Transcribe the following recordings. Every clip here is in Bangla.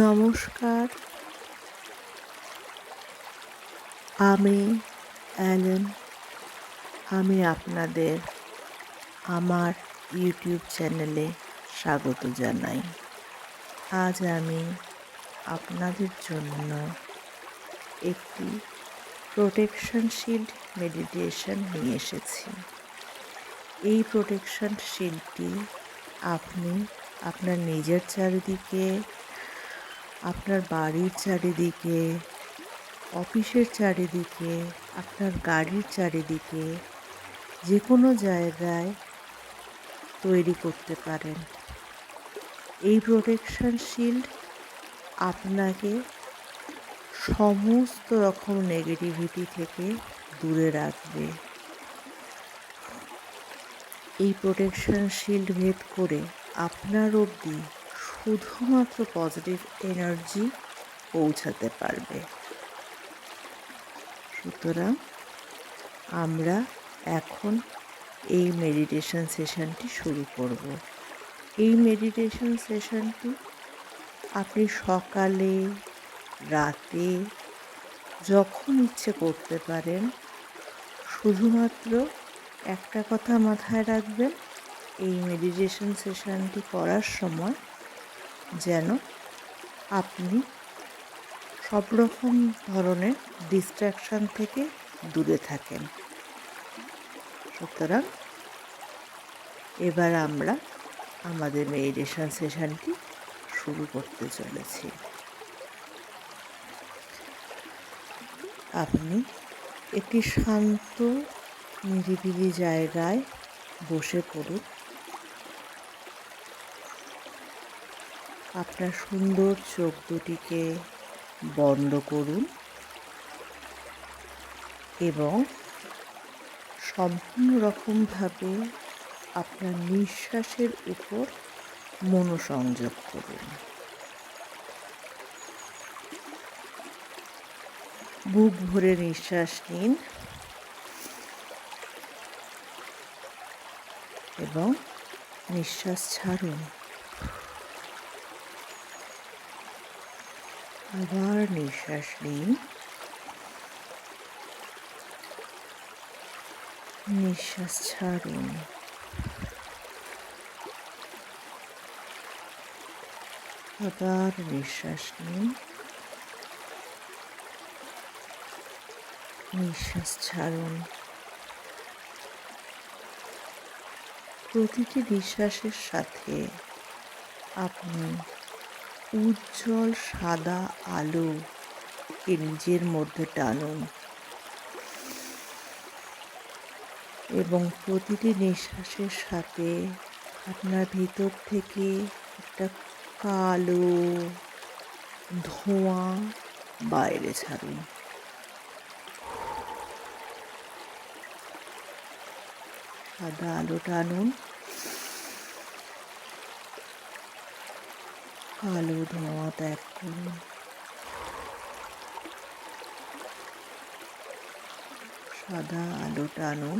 নমস্কার। আমি অ্যালেন। আমি আপনাদের আমার ইউটিউব চ্যানেলে স্বাগত জানাই। আজ আমি আপনাদের জন্য একটি প্রোটেকশন শিল্ড মেডিটেশন নিয়ে এসেছি। এই প্রোটেকশন শিল্ডটি আপনি আপনার নিজের চারিদিকে আপনার বাড়ির চারিদিকে, অফিসের চারিদিকে, আপনার গাড়ির চারিদিকে যে কোনো জায়গায় তৈরি করতে পারেন। এই প্রোটেকশন শিল্ড আপনাকে সমস্ত রকম নেগেটিভিটি থেকে দূরে রাখবে। এই প্রোটেকশন শিল্ড ভেদ করে আপনার অবধি শুধুমাত্র পজিটিভ এনার্জি পৌঁছাতে পারবে। সুতরাং আমরা এখন এই মেডিটেশন সেশনটি শুরু করব। এই মেডিটেশন সেশনটি আপনি সকালে, রাতে যখন ইচ্ছে করতে পারেন, শুধুমাত্র একটা কথা মাথায় রাখবেন, এই মেডিটেশন সেশনটি করার সময় যেন আপনি সব রকম ধরনের ডিস্ট্র্যাকশন থেকে দূরে থাকেন। সুতরাং এবার আমরা আমাদের মেডিটেশন সেশনটি শুরু করতে চলেছি। আপনি একটি শান্ত, নিরিবিলি জায়গায় বসে পড়ুন। আপনার সুন্দর চোখ দুটিকে বন্ধ করুন এবং সম্পূর্ণ রকমভাবে আপনার নিঃশ্বাসের উপর মনোসংযোগ করুন। বুক ভরে নিঃশ্বাস নিন এবং নিঃশ্বাস ছাড়ুন। আবার নিঃশ্বাস নিন। নিঃশ্বাস ছাড়ুন। আবার নিঃশ্বাস নিন। নিঃশ্বাস ছাড়ুন। প্রতিটি নিঃশ্বাসের সাথে আপনি উজ্জ্বল সাদা আলো কে নিজের মধ্যে টানুন। এবং প্রতিটি নিঃশ্বাসের সাথে আপনার ভিতর থেকে একটা কালো ধোঁয়া বাইরে ছাড়ুন। সাদা আলো টানুন। কালো ধোঁয়া ত্যাগ করুন সাদা আলো টানুন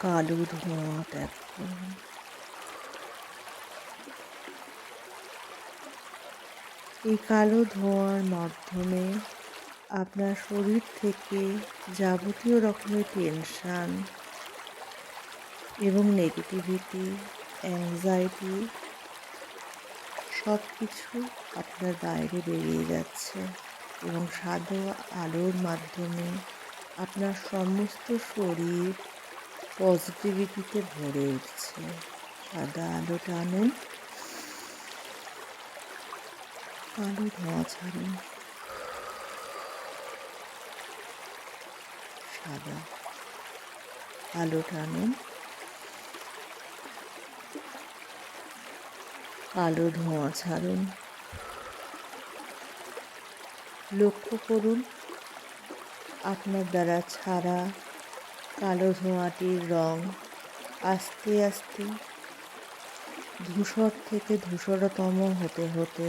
কালো ধোঁয়া ত্যাগ করুন এই কালো ধোঁয়ার মাধ্যমে আপনার শরীর থেকে যাবতীয় রকমের টেনশান এবং নেগেটিভিটি অ্যাংজাইটি সব কিছু আপনার বাইরে বেরিয়ে যাচ্ছে এবং সাদা আলোর মাধ্যমে আপনার সমস্ত শরীর পজিটিভিটিতে ভরে উঠছে। সাদা আলো টানুন। কালো ধোঁয়া ছাড়ুন। সাদা আলো টানুন। কালো ধোঁয়া ছাড়ুন। লক্ষ্য করুন, আপনার দ্বারা ছাড়া কালো ধোঁয়াটির রং আস্তে আস্তে ধূসর থেকে ধূসরতম হতে হতে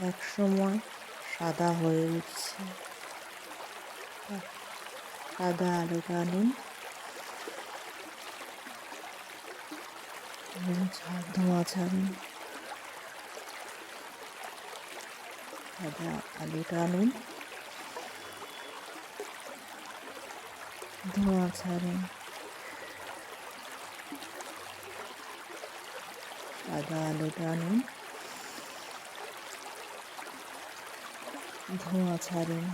একসময় সাদা হয়ে উঠছে। সাদা আলো এবং ধোঁয়া ছাড়ুন। সাদা আলুটা আনুন। ধোঁয়া ছাড়ুন সাদা আলুটা আনুন। ধোঁয়া ছাড়ুন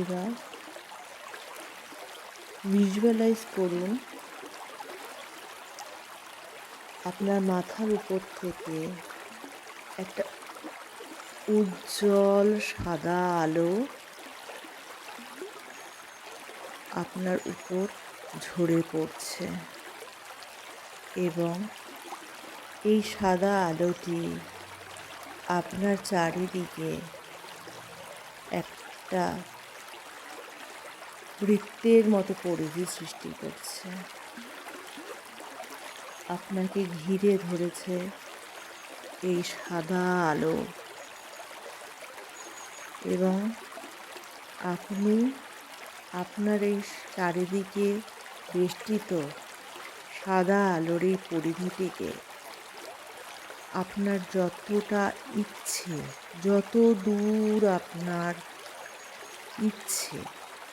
এবার ভিজুয়ালাইজ করুন। আপনার মাথার উপর থেকে একটা উজ্জ্বল সাদা আলো আপনার উপর ঝরে পড়ছে এবং এই সাদা আলোটি আপনার চারিদিকে একটা বৃত্তের মতো পরিধি সৃষ্টি করছে। আপনাকে ঘিরে ধরেছে এই সাদা আলো। এবং আপনি আপনার এই চারিদিকে বেষ্টিত সাদা আলোর এই পরিধিটিকে আপনার যতটা ইচ্ছে, যত দূর আপনার ইচ্ছে,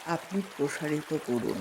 আপনি প্রসারিত করুন।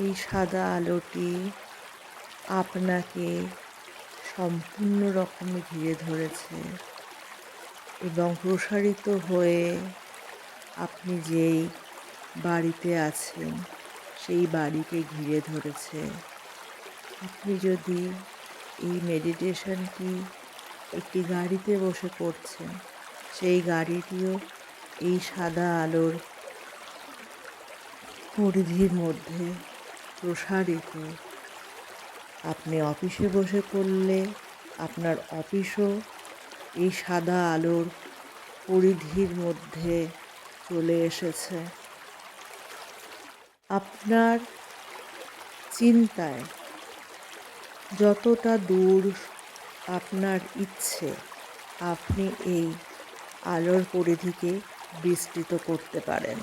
এই সাদা আলোটি আপনাকে সম্পূর্ণ রকম ঘিরে ধরেছে এবং প্রসারিত হয়ে আপনি যেই বাড়িতে আছেন, সেই বাড়িকে ঘিরে ধরেছে। আপনি যদি এই মেডিটেশনটি একটি গাড়িতে বসে করছেন, সেই গাড়িটিও এই সাদা আলোর পরিধির মধ্যে প্রসারিত। আপনি অফিসে বসে পড়লে আপনার অফিসও এই সাদা আলোর পরিধির মধ্যে চলে এসেছে। আপনার চিন্তায় যতটা দূর আপনার ইচ্ছে, আপনি এই আলোর পরিধিকে বিস্তৃত করতে পারেন।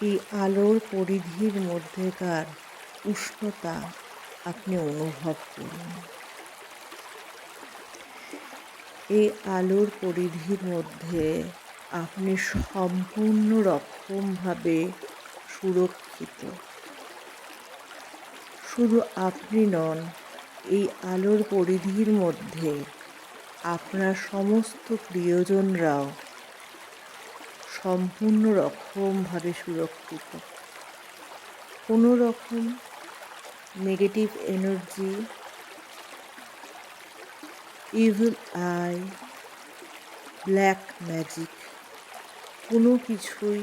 এই আলোর পরিধির মধ্যেকার উষ্ণতা আপনি অনুভব করুন। এই আলোর পরিধির মধ্যে আপনি সম্পূর্ণ রকমভাবে সুরক্ষিত। শুধু আপনি নন, এই আলোর পরিধির মধ্যে আপনার সমস্ত প্রিয়জনরাও সম্পূর্ণ রকমভাবে সুরক্ষিত। কোনো রকম negative energy evil eye black magic কোনো কিছুই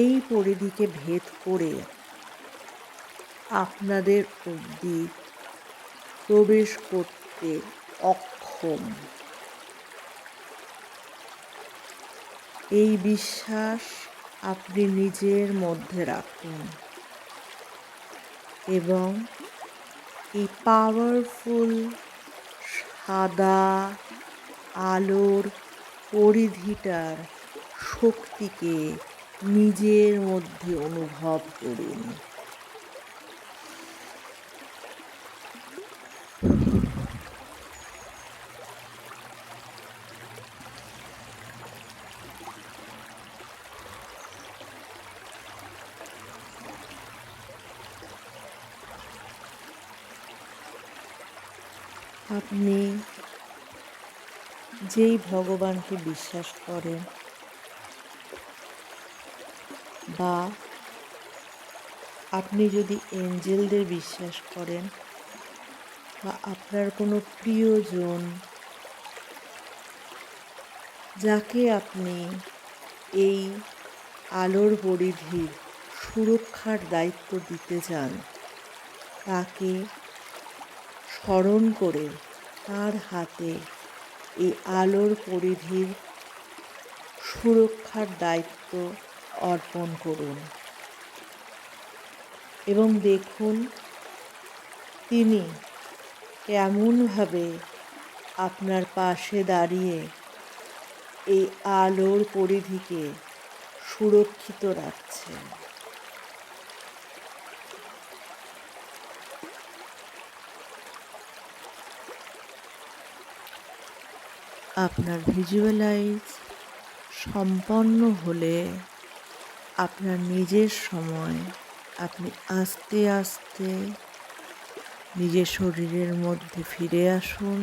এই পরিধিকে ভেদ করে আপনাদের অবধি প্রবেশ করতে অক্ষম। এই বিশ্বাস আপনি নিজের মধ্যে রাখুন। এবং এই পাওয়ারফুল সাদা, আলোর পরিধিটার শক্তিকে নিজের মধ্যে অনুভব করুন। আপনি যেই ভগবানকে বিশ্বাস করেন বা আপনি যদি এঞ্জেলদের বিশ্বাস করেন বা আপনার কোনো প্রিয়জন যাকে আপনি এই আলোর পরিধির সুরক্ষার দায়িত্ব দিতে চান, তাকে স্মরণ করে তার হাতে এই আলোর পরিধির সুরক্ষার দায়িত্ব অর্পণ করুন। এবং দেখুন, তিনি কেমনভাবে আপনার পাশে দাঁড়িয়ে এই আলোর পরিধিকে সুরক্ষিত রাখছেন। আপনার ভিজুয়ালাইজ সম্পন্ন হলে আপনার নিজের সময় আপনি আস্তে আস্তে নিজের শরীরের মধ্যে ফিরে আসুন।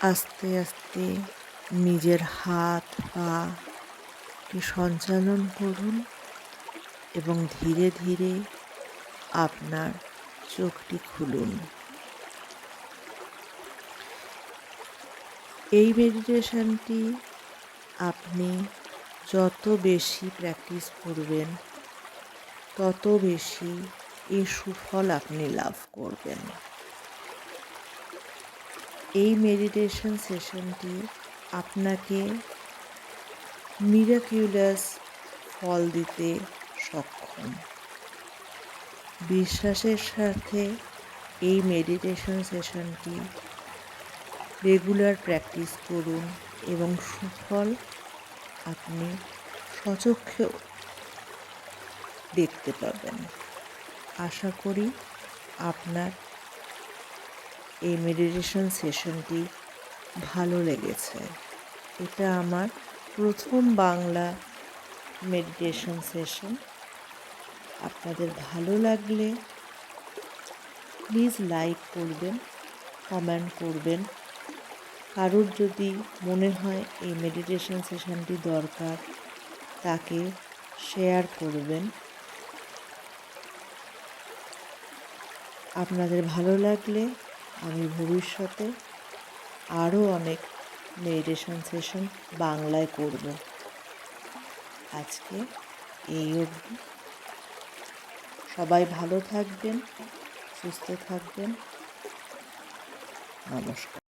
আস্তে আস্তে নিজের হাত, পা সঞ্চালন করুন এবং ধীরে ধীরে আপনার চোখটি খুলুন। এই মেডিটেশনটি আপনি যত বেশি প্র্যাকটিস করবেন, তত বেশি এর সুফল আপনি লাভ করবেন। এই মেডিটেশন সেশনটি আপনাকে মিরাকিউলাস ফল দিতে সক্ষম। বিশ্বাসের সাথে এই মেডিটেশন সেশনটি রেগুলার প্র্যাকটিস করুন এবং সুফল আপনি সচক্ষে দেখতে পাবেন। আশা করি আপনার এই মেডিটেশন সেশনটি ভালো লেগেছে। এটা আমার প্রথম বাংলা মেডিটেশন সেশন আপনাদের ভালো লাগলে প্লিজ লাইক করবেন কমেন্ট করবেন। কারোর যদি মনে হয় এই মেডিটেশন সেশনটি দরকার, তাকে শেয়ার করবেন। আপনাদের ভালো লাগলে আমি ভবিষ্যতে আরও অনেক মেডিটেশন সেশন বাংলায় করব। আজকে এই অবধি। সবাই ভালো থাকবেন, সুস্থ থাকবেন। নমস্কার।